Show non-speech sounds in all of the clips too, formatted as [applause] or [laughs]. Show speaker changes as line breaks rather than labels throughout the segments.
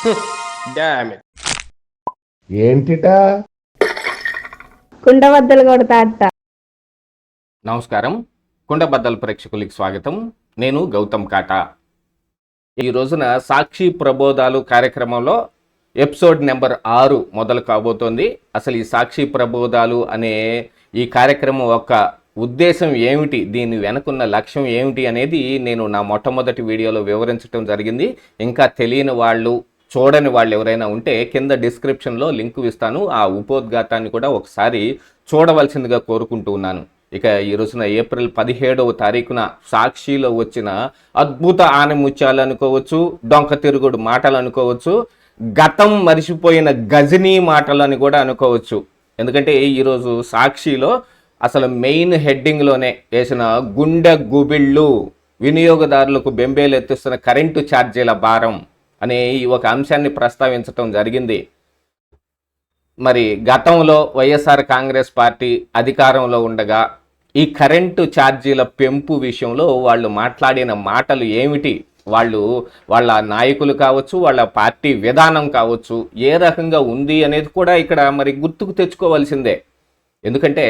[laughs] ఏంటిటా?
కుండబద్దలు కొడతా అత్త.
నమస్కారం. కుండబద్దల ప్రేక్షకులకి స్వాగతం. నేను గౌతమ్ కాటా. ఈ రోజున సాక్షి ప్రబోధాలు కార్యక్రమంలో ఎపిసోడ్ నెంబర్ ఆరు మొదలు కాబోతోంది. అసలు ఈ సాక్షి ప్రబోధాలు అనే ఈ కార్యక్రమం యొక్క ఉద్దేశం ఏమిటి? దీని వెనుకున్న లక్ష్యం ఏమిటి అనేది నేను నా మొట్టమొదటి వీడియోలో వివరించడం జరిగింది. ఇంకా తెలియని వాళ్ళు చూడని వాళ్ళు ఎవరైనా ఉంటే కింద డిస్క్రిప్షన్లో లింక్ ఇస్తాను. ఆ ఉపోద్ఘాతాన్ని కూడా ఒకసారి చూడవలసిందిగా కోరుకుంటూ ఉన్నాను. ఇక ఈ రోజున ఏప్రిల్ పదిహేడవ తారీఖున సాక్షిలో వచ్చిన అద్భుత ఆనముత్యాలు అనుకోవచ్చు డొంక తిరుగుడు మాటలు అనుకోవచ్చు గతం మరిచిపోయిన గజనీ మాటలు అని కూడా అనుకోవచ్చు. ఎందుకంటే ఈరోజు సాక్షిలో అసలు మెయిన్ హెడ్డింగ్లోనే వేసిన గుండె గుబిళ్ళు వినియోగదారులకు బెంబేలు ఎత్తిస్తున్న కరెంటు ఛార్జీల భారం. అనే ఈ ఒక అంశాన్ని ప్రస్తావించటం జరిగింది. మరి గతంలో వైఎస్ఆర్ కాంగ్రెస్ పార్టీ అధికారంలో ఉండగా ఈ కరెంటు ఛార్జీల పెంపు విషయంలో వాళ్ళు మాట్లాడిన మాటలు ఏమిటి? వాళ్ళు వాళ్ళ నాయకులు కావచ్చు వాళ్ళ పార్టీ విధానం కావచ్చు ఏ రకంగా ఉంది అనేది కూడా ఇక్కడ మరి గుర్తుకు తెచ్చుకోవాల్సిందే. ఎందుకంటే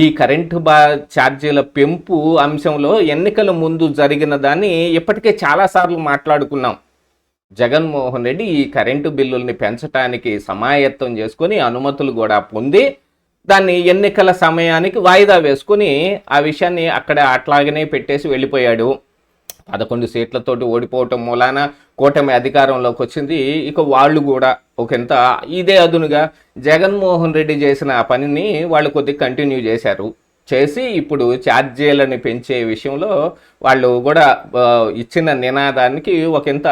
ఈ కరెంటు బా ఛార్జీల పెంపు అంశంలో ఎన్నికల ముందు జరిగిన దాన్ని ఇప్పటికే చాలాసార్లు మాట్లాడుకున్నాం. జగన్మోహన్ రెడ్డి ఈ కరెంటు బిల్లుల్ని పెంచడానికి సమాయత్తం చేసుకొని అనుమతులు కూడా పొంది దాన్ని ఎన్నికల సమయానికి వాయిదా వేసుకొని ఆ విషయాన్ని అక్కడ అట్లాగనే పెట్టేసి వెళ్ళిపోయాడు. పదకొండు సీట్లతోటి ఓడిపోవటం మూలాన కూటమి అధికారంలోకి వచ్చింది. ఇక వాళ్ళు కూడా ఒకంత ఇదే అదునుగా జగన్మోహన్ రెడ్డి చేసిన ఆ పనిని వాళ్ళు కొద్దిగా కంటిన్యూ చేశారు. చేసి ఇప్పుడు ఛార్జీలను పెంచే విషయంలో వాళ్ళు కూడా ఇచ్చిన నినాదానికి ఒకంత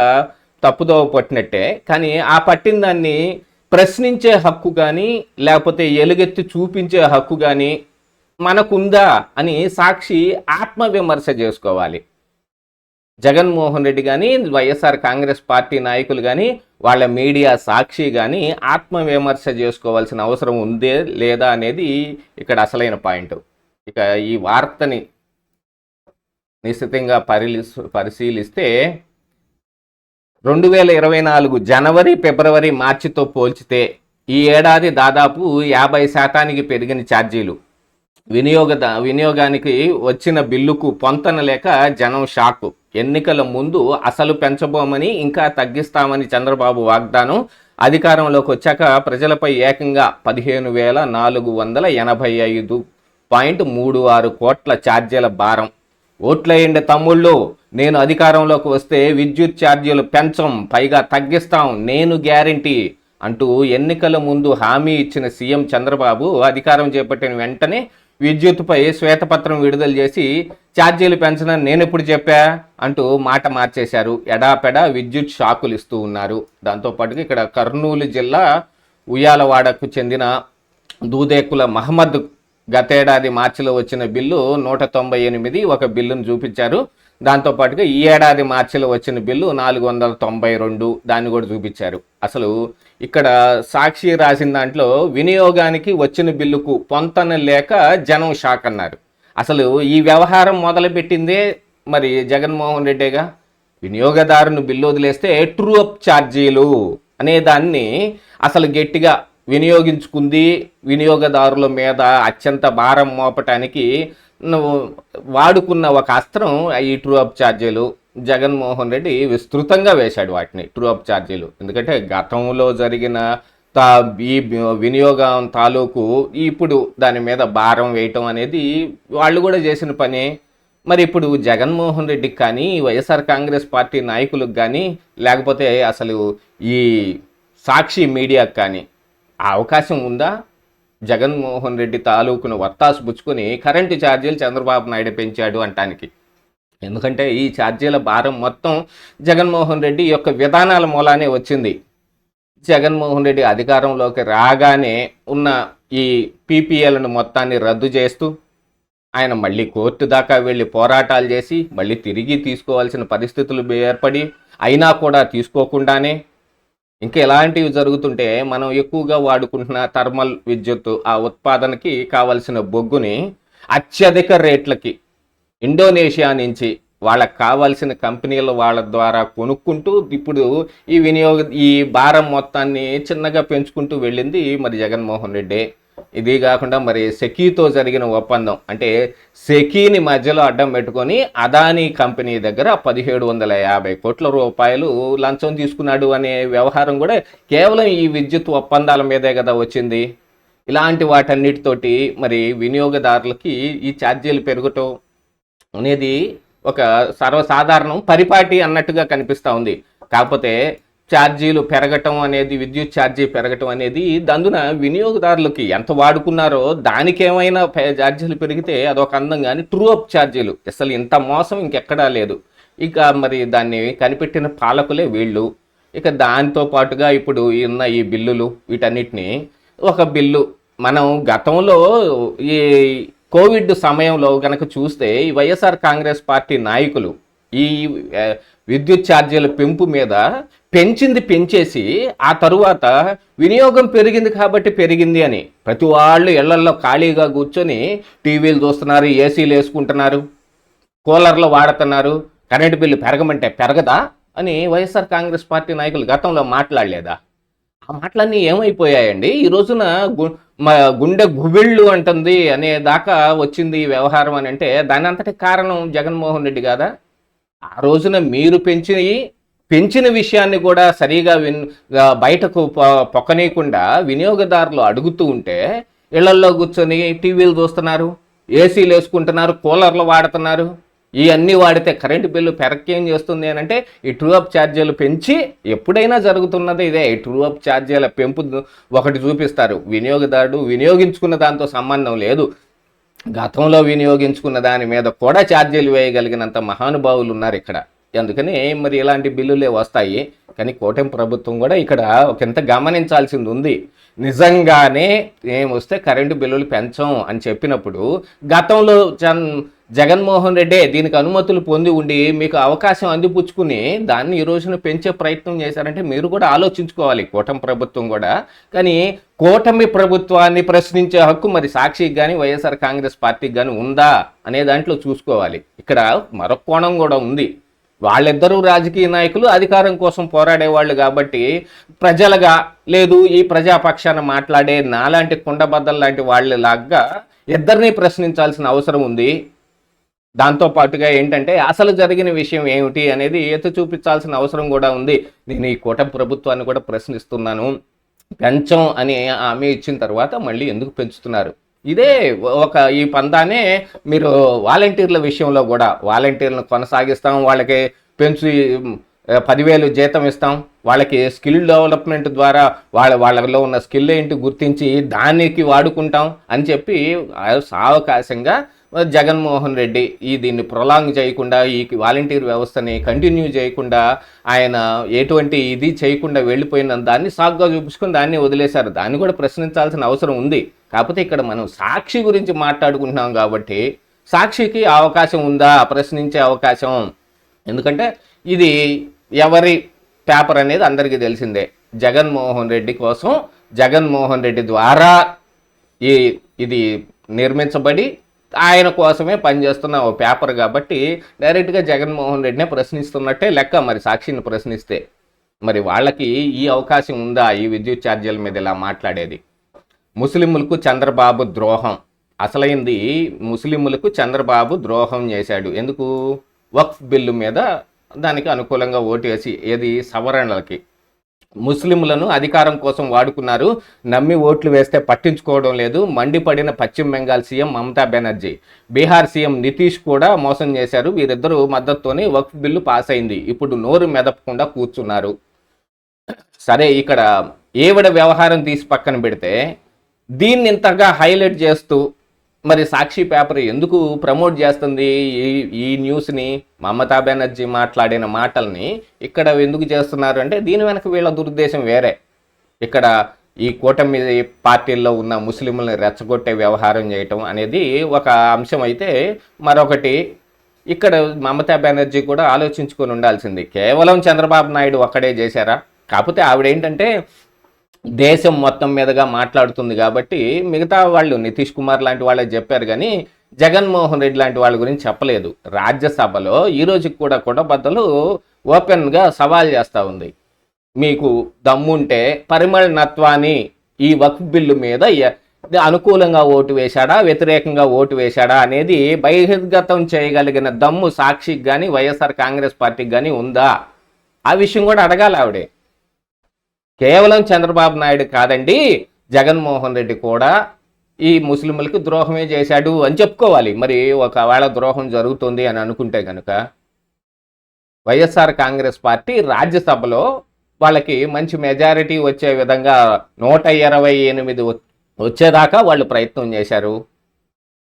తప్పుదోవ పట్టినట్టే. కానీ ఆ పట్టిన దాన్ని ప్రశ్నించే హక్కు కానీ లేకపోతే ఎలుగెత్తి చూపించే హక్కు కానీ మనకుందా అని సాక్షి ఆత్మవిమర్శ చేసుకోవాలి. జగన్మోహన్ రెడ్డి కానీ వైఎస్ఆర్ కాంగ్రెస్ పార్టీ నాయకులు కానీ వాళ్ళ మీడియా సాక్షి కానీ ఆత్మవిమర్శ చేసుకోవాల్సిన అవసరం ఉందే లేదా అనేది ఇక్కడ అసలైన పాయింట్. ఇక ఈ వార్తని నిశ్చితంగా పరిలి పరిశీలిస్తే రెండు వేల ఇరవై నాలుగు జనవరి ఫిబ్రవరి మార్చితో పోల్చితే ఈ ఏడాది దాదాపు యాభై శాతానికి పెరిగిన ఛార్జీలు. వినియోగ వినియోగానికి వచ్చిన బిల్లుకు పొంతన లేక జనం షాకు ఎన్నికల ముందు అసలు పెంచబోమని ఇంకా తగ్గిస్తామని చంద్రబాబు వాగ్దానం. అధికారంలోకి వచ్చాక ప్రజలపై ఏకంగా పదిహేను వేల నాలుగు వందల ఎనభై ఐదు పాయింట్ మూడు ఆరు కోట్ల ఛార్జీల భారం. ఓట్లయ్యండి తమ్ముళ్ళు. నేను అధికారంలోకి వస్తే విద్యుత్ ఛార్జీలు పెంచం పైగా తగ్గిస్తాం నేను గ్యారంటీ అంటూ ఎన్నికల ముందు హామీ ఇచ్చిన సీఎం చంద్రబాబు అధికారం చేపట్టిన వెంటనే విద్యుత్పై శ్వేతపత్రం విడుదల చేసి ఛార్జీలు పెంచనని నేను ఎప్పుడు చెప్పా అంటూ మాట మార్చేశారు. ఎడాపెడా విద్యుత్ షాకులు ఇస్తూ ఉన్నారు. దాంతోపాటుగా ఇక్కడ కర్నూలు జిల్లా ఉయ్యాలవాడకు చెందిన దూదేకుల మహమ్మద్ గతేడాది మార్చిలో వచ్చిన బిల్లు నూట తొంభై ఎనిమిది ఒక బిల్లును చూపించారు. దాంతోపాటుగా ఈ ఏడాది మార్చిలో వచ్చిన బిల్లు నాలుగు వందల తొంభై రెండు. దాన్ని కూడా చూపించారు. అసలు ఇక్కడ సాక్షి రాసిన దాంట్లో వినియోగానికి వచ్చిన బిల్లుకు పొంతన లేక జనం షాక్ అన్నారు. అసలు ఈ వ్యవహారం మొదలుపెట్టిందే మరి జగన్మోహన్ రెడ్డిగా? వినియోగదారుని బిల్లు వదిలేస్తే ట్రూ అప్ ఛార్జీలు అనే దాన్ని అసలు గట్టిగా వినియోగించుకుంది వినియోగదారుల మీద అత్యంత భారం మోపటానికి వాడుకున్న ఒక అస్త్రం ఈ ట్రూ అప్ ఛార్జీలు జగన్మోహన్ రెడ్డి విస్తృతంగా వేశాడు వాటిని ట్రూ అప్ ఛార్జీలు ఎందుకంటే గతంలో జరిగిన తా ఈ వినియోగం తాలూకు ఇప్పుడు దాని మీద భారం వేయటం అనేది వాళ్ళు కూడా చేసిన పనే. మరి ఇప్పుడు జగన్మోహన్ రెడ్డికి కానీ వైఎస్ఆర్ కాంగ్రెస్ పార్టీ నాయకులకు కానీ లేకపోతే అసలు ఈ సాక్షి మీడియాకు కానీ ఆ అవకాశం ఉందా? జగన్మోహన్ రెడ్డి తాలూకును వత్తాసు పుచ్చుకొని కరెంటు ఛార్జీలు చంద్రబాబు నాయుడు పెంచాడు అంటానికి. ఎందుకంటే ఈ ఛార్జీల భారం మొత్తం జగన్మోహన్ రెడ్డి యొక్క విధానాల మూలానే వచ్చింది. జగన్మోహన్ రెడ్డి అధికారంలోకి రాగానే ఉన్న ఈ పీపీఎల్ను మొత్తాన్ని రద్దు చేస్తూ ఆయన మళ్ళీ కోర్టు దాకా వెళ్ళి పోరాటాలు చేసి మళ్ళీ తిరిగి తీసుకోవాల్సిన పరిస్థితులు ఏర్పడి అయినా కూడా తీసుకోకుండానే ఇంకా ఎలాంటివి జరుగుతుంటే మనం ఎక్కువగా వాడుకుంటున్న థర్మల్ విద్యుత్ ఆ ఉత్పాదనకి కావలసిన బొగ్గుని అత్యధిక రేట్లకి ఇండోనేషియా నుంచి వాళ్ళకి కావాల్సిన కంపెనీల వాళ్ళ ద్వారా కొనుక్కుంటూ ఇప్పుడు ఈ వినియోగ ఈ భారం మొత్తాన్ని చిన్నగా పెంచుకుంటూ వెళ్ళింది మరి జగన్మోహన్ రెడ్డి. ఇది కాకుండా మరి సెకీతో జరిగిన ఒప్పందం అంటే సెకీని మధ్యలో అడ్డం పెట్టుకొని అదానీ కంపెనీ దగ్గర పదిహేడు వందల యాభై కోట్ల రూపాయలు లంచం తీసుకున్నాడు అనే వ్యవహారం కూడా కేవలం ఈ విద్యుత్ ఒప్పందాల మీదే కదా వచ్చింది. ఇలాంటి వాటన్నిటితోటి మరి వినియోగదారులకి ఈ ఛార్జీలు పెరగటం అనేది ఒక సర్వసాధారణం పరిపాటి అన్నట్టుగా కనిపిస్తూ ఉంది. కాకపోతే ఛార్జీలు పెరగటం అనేది విద్యుత్ ఛార్జీ పెరగటం అనేది దందున వినియోగదారులకి ఎంత వాడుకున్నారో దానికి ఏమైనా ఛార్జీలు పెరిగితే అదొక అందం కానీ ట్రూ అప్ ఛార్జీలు. అసలు ఇంత మోసం ఇంకెక్కడా లేదు. ఇక మరి దాన్ని కనిపెట్టిన పాలకులే వీళ్ళు. ఇక దాంతో పాటుగా ఇప్పుడు ఉన్న ఈ బిల్లులు వీటన్నిటిని ఒక బిల్లు. మనం గతంలో ఈ కోవిడ్ సమయంలో కనుక చూస్తే ఈ వైఎస్ఆర్ కాంగ్రెస్ పార్టీ నాయకులు ఈ విద్యుత్ ఛార్జీల పెంపు మీద పెంచింది పెంచేసి ఆ తరువాత వినియోగం పెరిగింది కాబట్టి పెరిగింది అని ప్రతి వాళ్ళు ఇళ్ళల్లో ఖాళీగా కూర్చొని టీవీలు చూస్తున్నారు ఏసీలు వేసుకుంటున్నారు కూలర్లు వాడుతున్నారు కరెంటు బిల్లు పెరగమంటే పెరగదా అని వైఎస్ఆర్ కాంగ్రెస్ పార్టీ నాయకులు గతంలో మాట్లాడలేదా? ఆ మాటలన్నీ ఏమైపోయాయండి? ఈ రోజున గు- మా గుండె గుబిళ్ళు అంటుంది అనే దాకా వచ్చింది ఈ వ్యవహారం అని అంటే దాని అంతటి కారణం జగన్మోహన్ రెడ్డి కాదా? ఆ రోజున మీరు పెంచినవి పెంచిన విషయాన్ని కూడా సరిగా విన్ బయటకు పొక్కనీయకుండా వినియోగదారులు అడుగుతూ ఉంటే ఇళ్ళల్లో కూర్చొని టీవీలు చూస్తున్నారు ఏసీలు వేసుకుంటున్నారు కూలర్లు వాడుతున్నారు ఇవన్నీ వాడితే కరెంటు బిల్లు పెరక్కేం చేస్తుంది అని అంటే ఈ ట్రూ అప్ ఛార్జీలు పెంచి ఎప్పుడైనా జరుగుతున్నది ఇదే. ఈ ట్రూ అప్ ఛార్జీల పెంపు ఒకటి చూపిస్తారు. వినియోగదారుడు వినియోగించుకున్న దాంతో సంబంధం లేదు. గతంలో వినియోగించుకున్న దాని మీద కూడా ఛార్జీలు వేయగలిగినంత మహానుభావులు ఉన్నారు ఇక్కడ. అందుకని మరి ఇలాంటి బిల్లులే వస్తాయి. కానీ కూటమి ప్రభుత్వం కూడా ఇక్కడ ఒకంత గమనించాల్సింది ఉంది. నిజంగానే ఏమొస్తే కరెంటు బిల్లులు పెంచం అని చెప్పినప్పుడు గతంలో జన్ జగన్మోహన్ రెడ్డి దీనికి అనుమతులు పొంది ఉండి మీకు అవకాశం అందిపుచ్చుకుని దాన్ని ఈ రోజున పెంచే ప్రయత్నం చేశారంటే మీరు కూడా ఆలోచించుకోవాలి. కూటమి ప్రభుత్వం కూడా. కానీ కూటమి ప్రభుత్వాన్ని ప్రశ్నించే హక్కు మరి సాక్షికి కానీ వైఎస్ఆర్ కాంగ్రెస్ పార్టీకి కానీ ఉందా అనే దాంట్లో చూసుకోవాలి. ఇక్కడ మరొక కోణం కూడా ఉంది. వాళ్ళిద్దరూ రాజకీయ నాయకులు అధికారం కోసం పోరాడేవాళ్ళు కాబట్టి ప్రజలుగా లేదు ఈ ప్రజాపక్షాన మాట్లాడే నాలాంటి కుండబద్దలు లాంటి వాళ్ళ లాగా ఇద్దరిని ప్రశ్నించాల్సిన అవసరం ఉంది. దాంతో పాటుగా ఏంటంటే అసలు జరిగిన విషయం ఏమిటి అనేది ఈత చూపించాల్సిన అవసరం కూడా ఉంది. నేను ఈ కూటమి ప్రభుత్వాన్ని కూడా ప్రశ్నిస్తున్నాను. పెంచం అని హామీ ఇచ్చిన తర్వాత మళ్ళీ ఎందుకు పెంచుతున్నారు? ఇదే ఒక ఈ పందానే మీరు వాలంటీర్ల విషయంలో కూడా వాలంటీర్లను కొనసాగిస్తాం వాళ్ళకి పెంచు పదివేలు జీతం ఇస్తాం వాళ్ళకి స్కిల్ డెవలప్మెంట్ ద్వారా వాళ్ళ వాళ్ళలో ఉన్న స్కిల్ ఏంటి గుర్తించి దానికి వాడుకుంటాం అని చెప్పి సావకాశంగా జగన్మోహన్ రెడ్డి ఈ దీన్ని ప్రొలాంగ్ చేయకుండా ఈ వాలంటీర్ వ్యవస్థని కంటిన్యూ చేయకుండా ఆయన ఎటువంటి ఇది చేయకుండా వెళ్ళిపోయిన దాన్ని సాగ్గా చూపించుకొని దాన్ని వదిలేశారు. దాన్ని కూడా ప్రశ్నించాల్సిన అవసరం ఉంది. కాకపోతే ఇక్కడ మనం సాక్షి గురించి మాట్లాడుకుంటున్నాం కాబట్టి సాక్షికి అవకాశం ఉందా? ప్రశ్నించే అవకాశం. ఎందుకంటే ఇది ఎవరి పేపర్ అనేది అందరికీ తెలిసిందే. జగన్మోహన్ రెడ్డి కోసం జగన్మోహన్ రెడ్డి ద్వారా ఈ ఇది నిర్మించబడి ఆయన కోసమే పనిచేస్తున్న ఓ పేపర్ కాబట్టి డైరెక్ట్గా జగన్మోహన్ రెడ్డినే ప్రశ్నిస్తున్నట్టే లెక్క మరి సాక్షిని ప్రశ్నిస్తే. మరి వాళ్ళకి ఈ అవకాశం ఉందా ఈ విద్యుత్ ఛార్జీల మీద ఇలా మాట్లాడేది? ముస్లింలకు చంద్రబాబు ద్రోహం. అసలైంది ముస్లింలకు చంద్రబాబు ద్రోహం చేశాడు. ఎందుకు? వక్ఫ్ బిల్లు మీద దానికి అనుకూలంగా ఓటు వేసి ఏది? సవరణలకి. ముస్లింలను అధికారం కోసం వాడుకున్నారు. నమ్మి ఓట్లు వేస్తే పట్టించుకోవడం లేదు. మండిపడిన పశ్చిమ బెంగాల్ సీఎం మమతా బెనర్జీ. బీహార్ సీఎం నితీష్ కూడా మోసం చేశారు. వీరిద్దరూ మద్దతుతోనే వక్ఫ్ బిల్లు పాస్ అయింది. ఇప్పుడు నోరు మెదపకుండా కూర్చున్నారు. సరే ఇక్కడ ఏవిడ వ్యవహారం తీసి పక్కన పెడితే దీన్ని ఇంతగా హైలైట్ చేస్తూ మరి సాక్షి పేపర్ ఎందుకు ప్రమోట్ చేస్తుంది? ఈ ఈ న్యూస్ని మమతా బెనర్జీ మాట్లాడిన మాటల్ని ఇక్కడ ఎందుకు చేస్తున్నారు అంటే దీని వెనక వీళ్ళ దురుద్దేశం వేరే. ఇక్కడ ఈ కూటమి పార్టీల్లో ఉన్న ముస్లింలను రెచ్చగొట్టే వ్యవహారం చేయటం అనేది ఒక అంశం అయితే మరొకటి. ఇక్కడ మమతా బెనర్జీ కూడా ఆలోచించుకొని ఉండాల్సింది. కేవలం చంద్రబాబు నాయుడు ఒక్కడే చేశారా? కాకపోతే ఆవిడేంటంటే దేశం మొత్తం మీదుగా మాట్లాడుతుంది కాబట్టి మిగతా వాళ్ళు నితీష్ కుమార్ లాంటి వాళ్ళే చెప్పారు కానీ జగన్మోహన్ రెడ్డి లాంటి వాళ్ళ గురించి చెప్పలేదు. రాజ్యసభలో ఈ రోజుకి కూడా కుటబద్దలు ఓపెన్గా సవాల్ చేస్తూ ఉంది. మీకు దమ్ముంటే పరిమళనత్వాన్ని ఈ వక్ఫ్ బిల్లు మీద అనుకూలంగా ఓటు వేశాడా వ్యతిరేకంగా ఓటు వేశాడా అనేది బహిర్గతం చేయగలిగిన దమ్ము సాక్షికి కానీ వైఎస్ఆర్ కాంగ్రెస్ పార్టీకి కానీ ఉందా? ఆ విషయం కూడా అడగాలి ఆవిడే. కేవలం చంద్రబాబు నాయుడు కాదండి జగన్మోహన్ రెడ్డి కూడా ఈ ముస్లింలకు ద్రోహమే చేశాడు అని చెప్పుకోవాలి. మరి ఒకవేళ ద్రోహం జరుగుతుంది అని అనుకుంటే కనుక వైఎస్ఆర్ కాంగ్రెస్ పార్టీ రాజ్యసభలో వాళ్ళకి మంచి మెజారిటీ వచ్చే విధంగా నూట ఇరవై ఎనిమిది వచ్చేదాకా వాళ్ళు ప్రయత్నం చేశారు.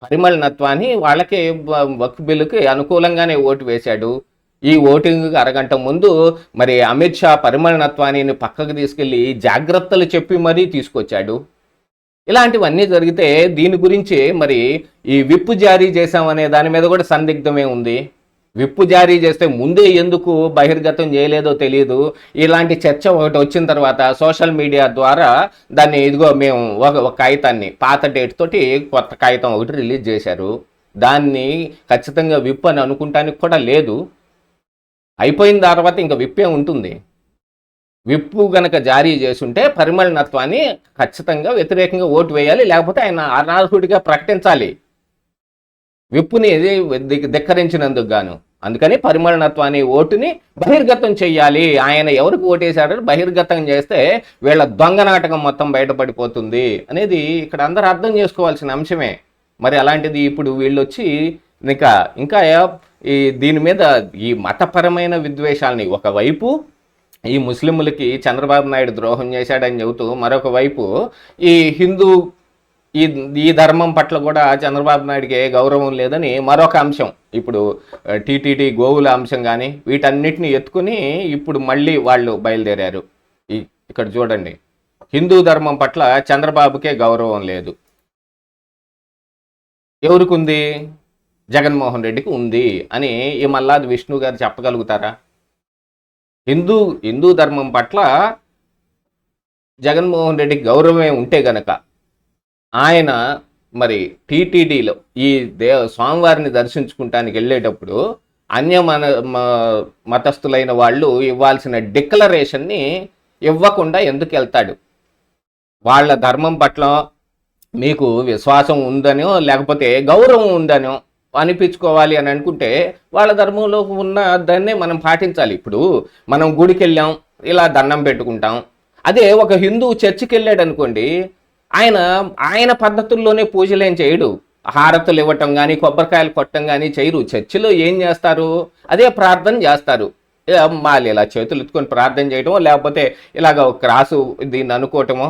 పరిమళనత్వాన్ని వాళ్ళకి వక్ బిల్లుకి అనుకూలంగానే ఓటు వేశాడు. ఈ ఓటింగ్ అరగంట ముందు మరి అమిత్ షా పరిమళనత్వాన్ని పక్కకు తీసుకెళ్ళి జాగ్రత్తలు చెప్పి మరీ తీసుకొచ్చాడు. ఇలాంటివన్నీ జరిగితే దీని గురించి మరి ఈ విప్పు జారీ చేశామనే దాని మీద కూడా సందిగ్ధమే ఉంది. విప్పు జారీ చేస్తే ముందే ఎందుకు బహిర్గతం చేయలేదో తెలియదు. ఇలాంటి చర్చ ఒకటి వచ్చిన తర్వాత సోషల్ మీడియా ద్వారా దాన్ని ఇదిగో మేము ఒక ఒక కాగితాన్ని పాత డేట్ తోటి కొత్త కాగితం ఒకటి రిలీజ్ చేశారు. దాన్ని ఖచ్చితంగా విప్ అని అనుకుంటానికి కూడా లేదు. అయిపోయిన తర్వాత ఇంకా విప్పే ఉంటుంది. విప్పు గనక జారీ చేసుంటే పరిమళనత్వాన్ని ఖచ్చితంగా వ్యతిరేకంగా ఓటు వేయాలి లేకపోతే ఆయన అనార్హుడిగా ప్రకటించాలి. విప్పుని ధిక్కరించినందుకు గాను. అందుకని పరిమళనత్వాన్ని ఓటుని బహిర్గతం చేయాలి ఆయన ఎవరికి ఓటేశాడో బహిర్గతం చేస్తే వీళ్ళ దొంగ నాటకం మొత్తం బయటపడిపోతుంది అనేది ఇక్కడ అందరూ అర్థం చేసుకోవాల్సిన అంశమే. మరి అలాంటిది ఇప్పుడు వీళ్ళు వచ్చి ఇంకా ఇంకా ఈ దీని మీద ఈ మతపరమైన విద్వేషాలని ఒకవైపు ఈ ముస్లింలకి చంద్రబాబు నాయుడు ద్రోహం చేశాడని చెబుతూ మరొక వైపు ఈ హిందూ ఈ ఈ ధర్మం పట్ల కూడా చంద్రబాబు నాయుడికి ఏ గౌరవం లేదని మరొక అంశం. ఇప్పుడు టీటీడీ గోవుల అంశం కానీ వీటన్నిటిని ఎత్తుకుని ఇప్పుడు మళ్ళీ వాళ్ళు బయలుదేరారు. ఈ ఇక్కడ చూడండి. హిందూ ధర్మం పట్ల చంద్రబాబుకే గౌరవం లేదు. ఎవరికి ఉంది? జగన్మోహన్ రెడ్డికి ఉంది అని ఈ మల్లాది విష్ణు గారు చెప్పగలుగుతారా? హిందూ హిందూ ధర్మం పట్ల జగన్మోహన్ రెడ్డికి గౌరవమే ఉంటే గనక ఆయన మరి టీటీడీలో ఈ దే స్వామివారిని దర్శించుకుంటానికి వెళ్ళేటప్పుడు అన్య మన మ- మతస్థులైన వాళ్ళు ఇవ్వాల్సిన డిక్లరేషన్ని ఇవ్వకుండా ఎందుకు వెళ్తాడు? వాళ్ళ ధర్మం పట్ల మీకు విశ్వాసం ఉందనో లేకపోతే గౌరవం ఉందనో అనిపించుకోవాలి అని అనుకుంటే వాళ్ళ ధర్మంలో ఉన్న దాన్నే మనం పాటించాలి. ఇప్పుడు మనం గుడికి వెళ్ళాం ఇలా దండం పెట్టుకుంటాం. అదే ఒక హిందూ చర్చికి వెళ్ళాడు అనుకోండి ఆయన ఆయన పద్ధతుల్లోనే పూజలు ఏం చేయడు. హారతులు ఇవ్వటం కానీ కొబ్బరికాయలు కొట్టడం కానీ చేయరు. చర్చిలో ఏం చేస్తారు? అదే ప్రార్థన చేస్తారు. మళ్ళీ ఇలా చేతులు ఎత్తుకొని ప్రార్థన చేయటమో లేకపోతే ఇలాగ ఒక క్రాసు దీన్ని అనుకోవటమో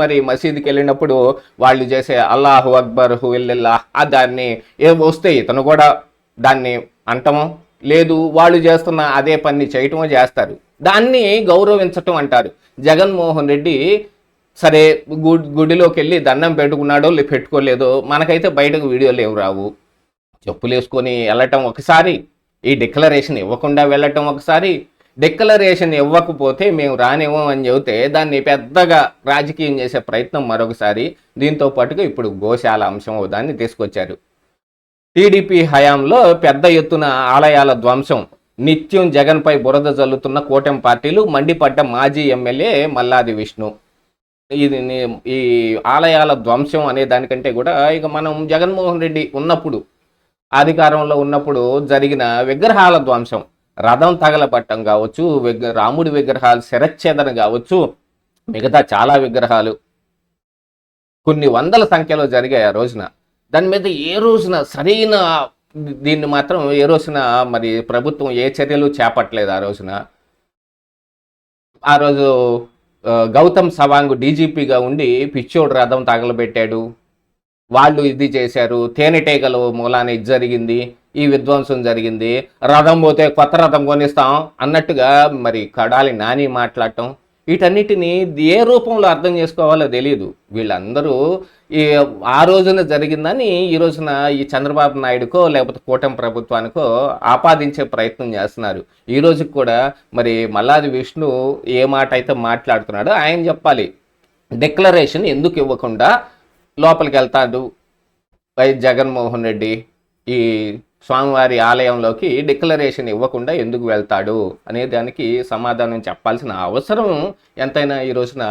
మరి మసీదుకి వెళ్ళినప్పుడు వాళ్ళు చేసే అల్లాహు అక్బర్ హుల్లా ఆ దాన్ని ఏ వస్తే ఇతను కూడా దాన్ని అంటము లేదు వాళ్ళు చేస్తున్న అదే పని చేయటమో చేస్తారు. దాన్ని గౌరవించటం అంటారు. జగన్మోహన్ రెడ్డి సరే గుడ్ గుడిలోకి వెళ్ళి దండం పెట్టుకున్నాడో లే పెట్టుకోలేదో మనకైతే బయటకు వీడియోలు ఏం రావు. చెప్పులు వేసుకొని వెళ్ళటం ఒకసారి ఈ డిక్లరేషన్ ఇవ్వకుండా వెళ్ళటం ఒకసారి డిక్లరేషన్ ఇవ్వకపోతే మేము రానివ్వం అని చెబితే దాన్ని పెద్దగా రాజకీయం చేసే ప్రయత్నం మరొకసారి దీంతో పాటుగా ఇప్పుడు గోశాల అంశం దాన్ని తీసుకొచ్చారు. టీడీపీ హయాంలో పెద్ద ఎత్తున ఆలయాల ధ్వంసం. నిత్యం జగన్పై బురద జల్లుతున్న కూటమి పార్టీలు మండిపడ్డ మాజీ ఎమ్మెల్యే మల్లాది విష్ణు. ఇది ఈ ఆలయాల ధ్వంసం అనే దానికంటే కూడా ఇక మనం జగన్మోహన్ రెడ్డి ఉన్నప్పుడు అధికారంలో ఉన్నప్పుడు జరిగిన విగ్రహాల ధ్వంసం. రథం తగలబట్టం కావచ్చు విగ్ర రాముడి విగ్రహాలు శరచ్ఛేదన కావచ్చు మిగతా చాలా విగ్రహాలు. కొన్ని వందల సంఖ్యలో జరిగాయి ఆ రోజున. దాని మీద ఏ రోజున సరైన దీన్ని మాత్రం ఏ రోజున మరి ప్రభుత్వం ఏ చర్యలు చేపట్టలేదు ఆ రోజున. ఆ రోజు గౌతమ్ సవాంగ్ డీజీపీగా ఉండి పిచ్చోడు రథం తగలబెట్టాడు. వాళ్ళు ఇది చేశారు తేనెటీగలు మూలాన ఇది జరిగింది. ఈ విధ్వంసం జరిగింది. రథం పోతే కొత్త రథం కొనిస్తాం అన్నట్టుగా మరి కడాలి నాని మాట్లాడటం. వీటన్నిటిని ఏ రూపంలో అర్థం చేసుకోవాలో తెలియదు వీళ్ళందరూ ఈ ఆ రోజున జరిగిందని ఈ రోజున ఈ చంద్రబాబు నాయుడుకో లేకపోతే కూటమి ప్రభుత్వానికో ఆపాదించే ప్రయత్నం చేస్తున్నారు. ఈ రోజుకి కూడా మరి మల్లాది విష్ణు ఏ మాట అయితే మాట్లాడుతున్నాడో ఆయన చెప్పాలి. డిక్లరేషన్ ఎందుకు ఇవ్వకుండా లోపలికి వెళ్తాడు? వైఎస్ జగన్మోహన్ రెడ్డి ఈ స్వామివారి ఆలయంలోకి డిక్లరేషన్ ఇవ్వకుండా ఎందుకు వెళ్తాడు అనే దానికి సమాధానం చెప్పాల్సిన అవసరం ఎంతైనా ఈ రోజున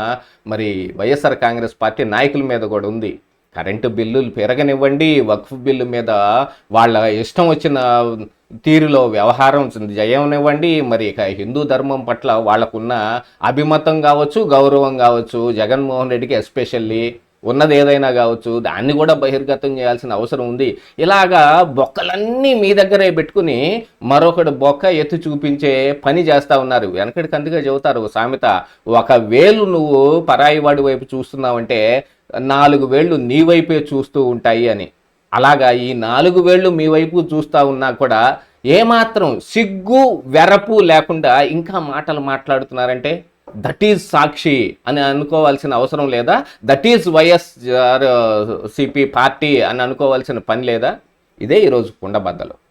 మరి వైఎస్ఆర్ కాంగ్రెస్ పార్టీ నాయకుల మీద కూడా ఉంది. కరెంటు బిల్లులు పెరగనివ్వండి వక్ఫ్ బిల్లు మీద వాళ్ళ ఇష్టం వచ్చిన తీరులో వ్యవహారం జయనివ్వండి మరి ఇక హిందూ ధర్మం పట్ల వాళ్ళకున్న అభిమతం కావచ్చు గౌరవం కావచ్చు జగన్మోహన్ రెడ్డికి ఎస్పెషల్లీ ఉన్నది ఏదైనా కావచ్చు దాన్ని కూడా బహిర్గతం చేయాల్సిన అవసరం ఉంది. ఇలాగా బొక్కలన్నీ మీ దగ్గరే పెట్టుకుని మరొకటి బొక్క ఎత్తి చూపించే పని చేస్తా ఉన్నారు. వెనకటికి అందుగా చెబుతారు సామెత ఒక వేలు నువ్వు పరాయి వాడి వైపు చూస్తున్నావంటే నాలుగు వేళ్ళు నీ వైపే చూస్తూ ఉంటాయి అని. అలాగా ఈ నాలుగు వేళ్ళు మీ వైపు చూస్తూ ఉన్నా కూడా ఏమాత్రం సిగ్గు వెరపు లేకుండా ఇంకా మాటలు మాట్లాడుతున్నారంటే? దట్ ఈజ్ సాక్షి అని అనుకోవాల్సిన అవసరం లేదా? That is YSR CP party అని అనుకోవాల్సిన పని లేదా? ఇదే ఈరోజు కుండబద్దలు